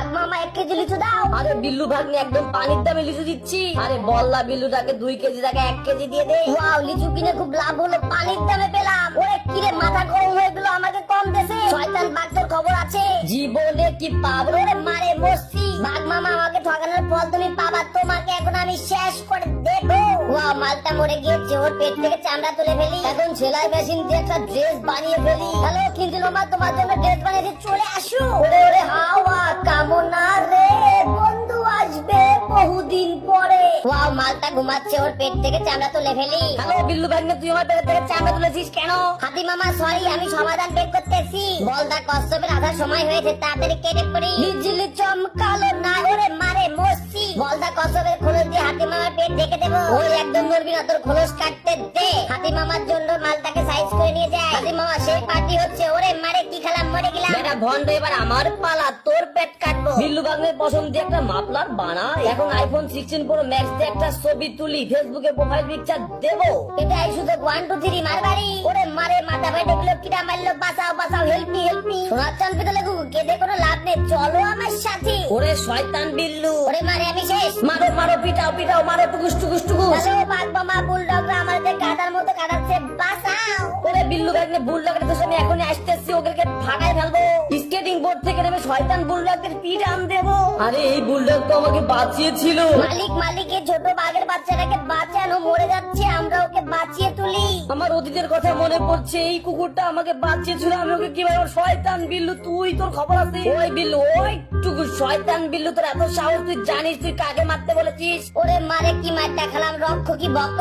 বাঘ মামা এক কেজি লিচু দাও। আরে বিল্লু ভাগ্নে একদম পানির দামে লিচু দিচ্ছি। আরে বললা বিল্লুটাকে দুই কেজি টাকা এক কেজি দিয়ে দে। ওয়াও লিচু কিনে খুব লাভ হলো পানির দামে পেলাম। ওরে কিরে মাথা গরম হয়ে গেল আমাকে কম দেশে। শয়তান বাঘ খবর আছে। জীবনে কি পাবো? মারে মস্তি বাঘ মামা আমাকে ঠকানোর ফল তুমি পাবা তোমাকে এখন আমি শেষ করে দেবো। ওয়াও মালটা মরে গিয়েছে ওর পেট থেকে চামড়া তুলে ফেলি। এখন সেলাই মেশিন দিয়ে একটা ড্রেস বানিয়ে ফেলি। হ্যালো কিন্তু মামা তোমার জন্য ড্রেস বানিয়েছি ঘুমাচ্ছে ওর পেট থেকে চামড়া তুলে ফেলি। হ্যালো বিল্লু ভাগ্নে তুই আমার পেট থেকে চামড়া তুলেছিস কেন? হাতি মামা সরি আমি সমাধান বের করতেছি। বলদা কষ্টপের আধা সময় হয়েছে তাদের কেটে পড়ি। বিজলি চমকালো না ওরে মারে মস্তি বলদা কষ্টপের খোলস দিয়ে হাতি মামার পেট দেখে দেবো। ওই একদম নড়বি না তোর খোলস কাটতে পার্টি হচ্ছে ওরে মারে কি খেলাম মরে গেলাম। বেটা ভন্ড এবার আমার পালা তোর পেট কাটবো। বিল্লু ভাগ্নের পছন্দ দিয়ে একটা মাফলার বানাই এখন আইফোন সিক্সটিন প্রো ম্যাক্স দিয়ে একটা ছবি তুলি ফেসবুকে প্রোফাইল পিকচার দেবো। এটাই শুধু ওয়ান টু থ্রি মারবাড়ি ওরে মারে মাথা বেটে গুলো কিরা মারলো বাঁচাও বাঁচাও হেল্প মি হেল্প মি সোনার চাঁদ পেতে গুগু কেঁদে কোনো লাভ নেই চলো আমার সাথে। ওরে শয়তান বিল্লু। ওরে মারে আমি শেষ। মারো মারো পিটাও পিটাও মারো টুকুস টুকুস টুকুস। হ্যালো বাঘ মামা বুলডগরা আমাদের বিল্লু লাগাতে তো আমি এখনই আসতেছি ওদেরকে ফাঁকায় ফেলব। স্কেটিং বোর্ড থেকে নেমে শয়তান বুলডগদের পিঠ আন দেবো। আরে এই বুলডগ তো আমাকে বাঁচিয়েছিল। মালিক মালিকের ছোট বাঘের বাচ্চাটাকে বাঁচানো মরে যাচ্ছে আমরা ওকে বাঁচিয়ে তুলি। আমার অতীতের কথা মনে পড়ছে এই কুকুরটা আমাকে বাঁচিয়েছিল আমি ওকে কীভাবে শয়তান বিল্লু তুই তোর খবর আছে? ওই বিল্লু ওই টুকু শয়তান বিল্লু তোর এত সাহস তুই জানিস তুই কাকে মারতে বলেছিস? ওরে মারে কি মার দেখালাম রক্ষ কি বক্ষ